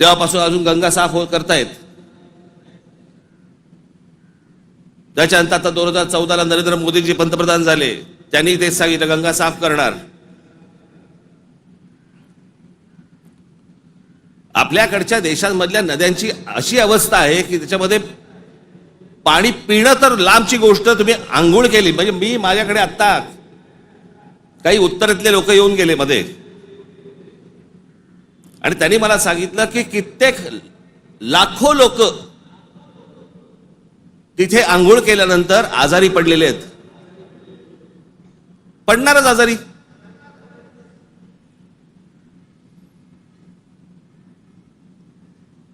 तेव्हापासून अजून गंगा साफ हो करतायत. त्याच्यानंतर आता दोन हजार चौदाला नरेंद्र मोदीजी पंतप्रधान झाले. त्यांनी तेच सांगितलं गंगा साफ करणार. आपल्याकडच्या देशांमधल्या नद्यांची अशी अवस्था आहे की त्याच्यामध्ये पाणी पिणं तर लांबची गोष्ट तुम्ही आंघोळ केली. म्हणजे मी माझ्याकडे आत्ता काही उत्तरेतले लोक येऊन गेले मध्ये. आणि त्यांनी मला सांगितलं की कित्येक लाखो लोक तिथे आंघोळ केल्यानंतर आजारी पडलेले आहेत. पडणारच आजारी.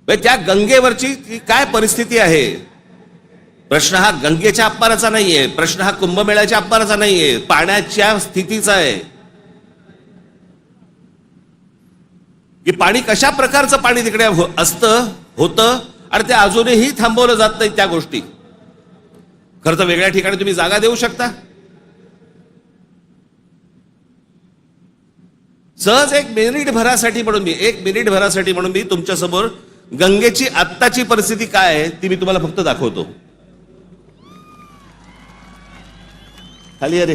म्हणजे त्या गंगेवरची काय परिस्थिती आहे? प्रश्न हा गंगेच्या अपमानाचा नाहीये प्रश्न हा कुंभमेळ्याच्या अपमानाचा नाहीये पाण्याच्या स्थितीचा आहे. की पाणी कशा प्रकारचं पाणी तिकडे हो- असतं होतं आणि ते अजूनही थांबवलं जात नाही त्या गोष्टी. खरं तर वेगळ्या ठिकाणी तुम्ही जागा देऊ शकता. सहज एक मिनिट भरासाठी म्हणून मी एक मिनिट भरासाठी म्हणून मी तुमच्यासमोर गंगेची आत्ताची परिस्थिती काय आहे ती मी तुम्हाला फक्त दाखवतो. खाली अरे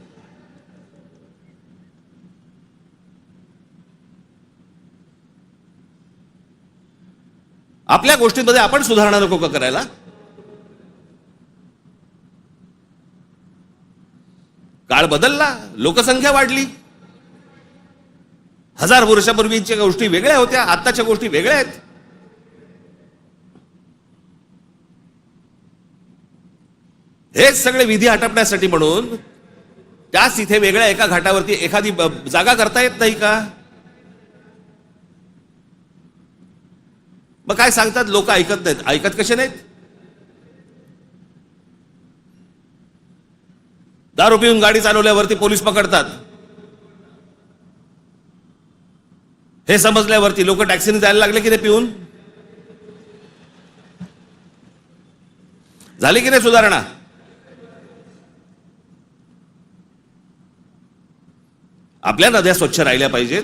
आपल्या गोष्टींमध्ये आपण सुधारणा नको का करायला? काळ बदलला लोकसंख्या वाढली. हजार वर्षापूर्वीच्या गोष्टी वेगळ्या होत्या आत्ताच्या गोष्टी वेगळ्या आहेत. हेच सगळे विधी हटपण्यासाठी म्हणून त्याच इथे वेगळ्या एका घाटावरती एखादी जागा करता येत नाही का? मग काय सांगतात? लोक ऐकत नाहीत. ऐकत कसे नाहीत? दारू पिऊन गाडी चालवल्यावरती पोलीस पकडतात. हे समजल्यावरती लोक टॅक्सीने जायला लागले की नाही पिऊन? झाली की नाही सुधारणा? आपल्या नद्या स्वच्छ राहिल्या पाहिजेत.